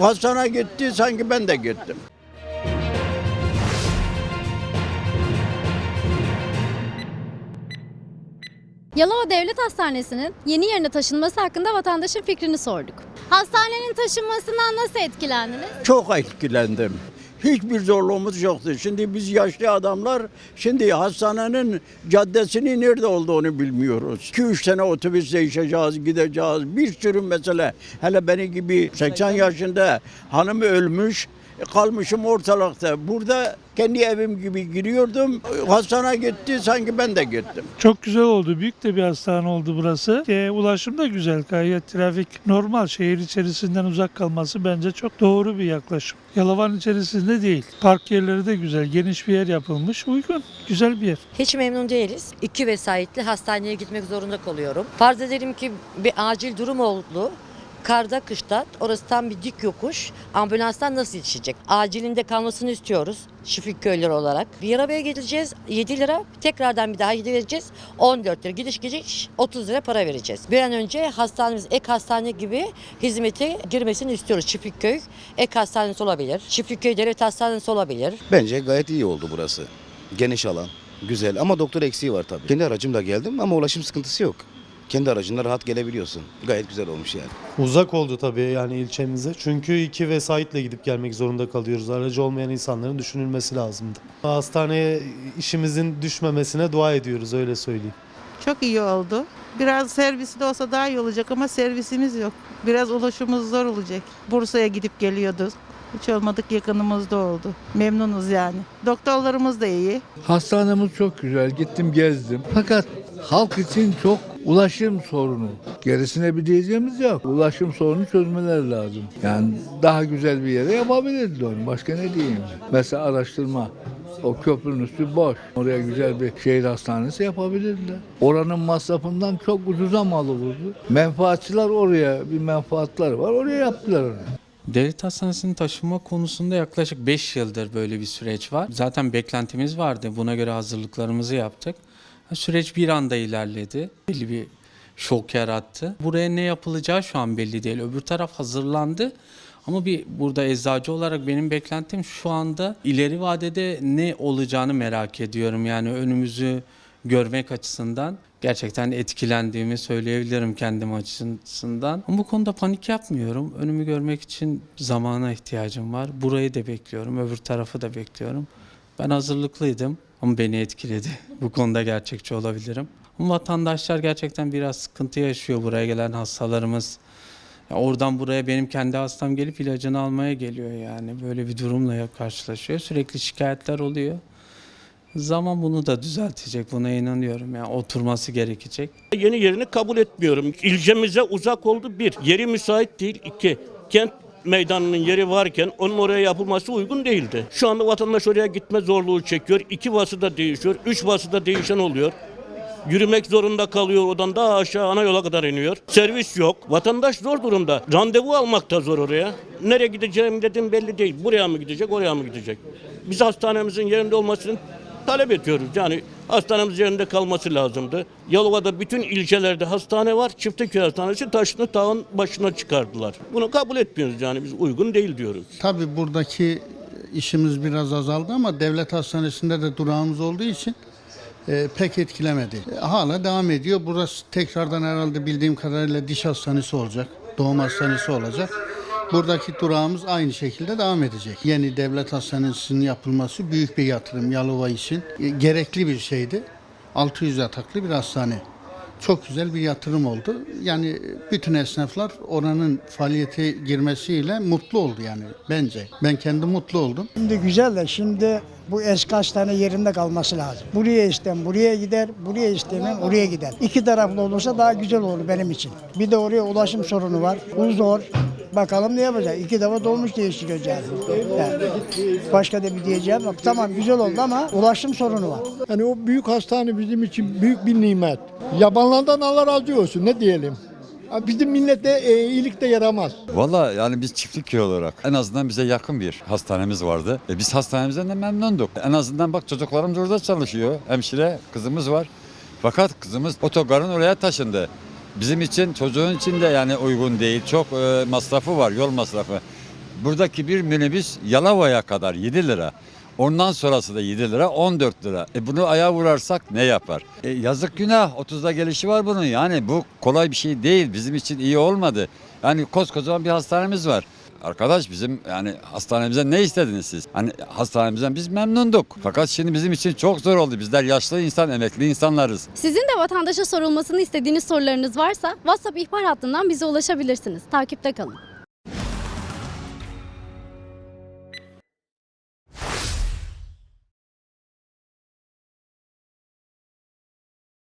Hasan'a gitti sanki ben de gittim. Yalova Devlet Hastanesi'nin yeni yerine taşınması hakkında vatandaşın fikrini sorduk. Hastanenin taşınmasından nasıl etkilendiniz? Çok etkilendim. Hiçbir zorluğumuz yoktu. Şimdi biz yaşlı adamlar şimdi hastanenin caddesinin nerede olduğunu bilmiyoruz. 2-3 sene otobüs değişeceğiz, gideceğiz. Bir sürü mesele. Hele beni gibi 80 yaşında hanım ölmüş. E, Kalmışım ortalıkta. Burada kendi evim gibi giriyordum. Hastane gitti sanki ben de gittim. Çok güzel oldu. Büyük de bir hastane oldu burası. E, ulaşım da güzel. Gayet trafik normal. Şehir içerisinden uzak kalması bence çok doğru bir yaklaşım. Yalova'nın içerisinde değil. Park yerleri de güzel. Geniş bir yer yapılmış. Uygun. Güzel bir yer. Hiç memnun değiliz. İki vesayetli hastaneye gitmek zorunda kalıyorum. Farz edelim ki bir acil durum oldu. Karda kışta orası tam bir dik yokuş. Ambulanstan nasıl yetişecek? Acilinde kalmasını istiyoruz. Şifik köylüler olarak. Bir arabaya gideceğiz 7 lira. Tekrardan bir daha 7 vereceğiz. 14 lira. Gidiş gidiş 30 lira para vereceğiz. Bir an önce hastanemiz ek hastane gibi hizmete girmesini istiyoruz. Çiftlikköy ek hastanesi olabilir. Çiftlikköy devlet hastanesi olabilir. Bence gayet iyi oldu burası. Geniş alan, güzel ama doktor eksiği var tabii. Kendi aracımla geldim ama ulaşım sıkıntısı yok. Kendi aracınla rahat gelebiliyorsun. Gayet güzel olmuş yani. Uzak oldu tabii yani ilçemize. Çünkü iki vesayetle gidip gelmek zorunda kalıyoruz. Aracı olmayan insanların düşünülmesi lazımdı. Hastaneye işimizin düşmemesine dua ediyoruz öyle söyleyeyim. Çok iyi oldu. Biraz servisi de olsa daha iyi olacak ama servisimiz yok. Biraz ulaşımımız zor olacak. Bursa'ya gidip geliyordu. Hiç olmadık yakınımızda oldu. Memnunuz yani. Doktorlarımız da iyi. Hastanemiz çok güzel. Gittim gezdim. Fakat halk için çok ulaşım sorunu. Gerisine bir diyeceğimiz yok. Ulaşım sorunu çözmeleri lazım. Yani daha güzel bir yere yapabilirdi onu. Başka ne diyeyim? Mesela araştırma. O köprünün üstü boş. Oraya güzel bir şehir hastanesi yapabilirdiler. Oranın masrafından çok ucuza mal olurdu. Menfaatçılar oraya bir menfaatları var. Oraya yaptılar onu. Devlet hastanesinin taşınma konusunda yaklaşık 5 yıldır böyle bir süreç var. Zaten beklentimiz vardı. Buna göre hazırlıklarımızı yaptık. Süreç bir anda ilerledi. Belli bir şok yarattı. Buraya ne yapılacağı şu an belli değil. Öbür taraf hazırlandı. Ama bir burada eczacı olarak benim beklentim şu anda ileri vadede ne olacağını merak ediyorum. Yani önümüzü görmek açısından gerçekten etkilendiğimi söyleyebilirim kendim açısından. Ama bu konuda panik yapmıyorum. Önümü görmek için zamana ihtiyacım var. Burayı da bekliyorum, öbür tarafı da bekliyorum. Ben hazırlıklıydım ama beni etkiledi. Bu konuda gerçekçi olabilirim. Ama vatandaşlar gerçekten biraz sıkıntı yaşıyor buraya gelen hastalarımız. Ya oradan buraya benim kendi hastam gelip ilacını almaya geliyor yani. Böyle bir durumla karşılaşıyor. Sürekli şikayetler oluyor. Zaman bunu da düzeltecek. Buna inanıyorum. Yani oturması gerekecek. Yeni yerini kabul etmiyorum. İlçemize uzak oldu bir. Yeri müsait değil iki. Kent meydanının yeri varken onun oraya yapılması uygun değildi. Şu anda vatandaş oraya gitme zorluğu çekiyor. İki vası da değişiyor. Üç vası da değişen oluyor. Yürümek zorunda kalıyor oradan daha aşağı ana yola kadar iniyor. Servis yok. Vatandaş zor durumda. Randevu almak da zor oraya. Nereye gideceğim dedim belli değil. Buraya mı gidecek, oraya mı gidecek? Biz hastanemizin yerinde olmasını talep ediyoruz. Yani hastanemiz yerinde kalması lazımdı. Yalova'da bütün ilçelerde hastane var. Çiftlikköy Hastanesi taşını tağın başına çıkardılar. Bunu kabul etmiyoruz yani biz uygun değil diyoruz. Tabii buradaki işimiz biraz azaldı ama devlet hastanesinde de durağımız olduğu için e, pek etkilemedi. E, hala devam ediyor. Burası tekrardan herhalde bildiğim kadarıyla diş hastanesi olacak. Doğum hastanesi olacak. Buradaki durağımız aynı şekilde devam edecek. Yeni devlet hastanesinin yapılması büyük bir yatırım Yalova için. E, gerekli bir şeydi. 600 yataklı bir hastane. Çok güzel bir yatırım oldu. Yani bütün esnaflar oranın faaliyete girmesiyle mutlu oldu yani bence. Ben kendi mutlu oldum. Şimdi güzel de şimdi bu eski hastane yerinde kalması lazım. Buraya istem buraya gider, buraya istemem oraya gider. İki taraflı olursa daha güzel olur benim için. Bir de oraya ulaşım sorunu var. Bu zor. Bakalım ne yapacak? İki defa dolmuş değiştiriyoruz yani. yani. Başka da bir diyeceğim yok. Tamam güzel oldu ama ulaşım sorunu var. Yani o büyük hastane bizim için büyük bir nimet. Yabanlardan Allah razı olsun ne diyelim. Bizim millete e, iyilik de yaramaz. Valla yani biz çiftlik köy olarak en azından bize yakın bir hastanemiz vardı. E biz hastanemizden de memnunduk. En azından bak çocuklarımız orada çalışıyor. Hemşire kızımız var. Fakat kızımız otogarın oraya taşındı. Bizim için çocuğun için de yani uygun değil. Çok e, masrafı var yol masrafı. buradaki bir minibüs Yalova'ya kadar 7 lira. Ondan sonrası da 7 lira 14 lira. E bunu ayağa vurarsak ne yapar? E yazık günah 30'da gelişi var bunun. Yani bu kolay bir şey değil. Bizim için iyi olmadı. Yani koskocaman bir hastanemiz var. Arkadaş bizim yani hastanemizden ne istediniz siz? Hani hastanemizden biz memnunduk. Fakat şimdi bizim için çok zor oldu. Bizler yaşlı insan, emekli insanlarız. Sizin de vatandaşa sorulmasını istediğiniz sorularınız varsa WhatsApp ihbar hattından bize ulaşabilirsiniz. Takipte kalın.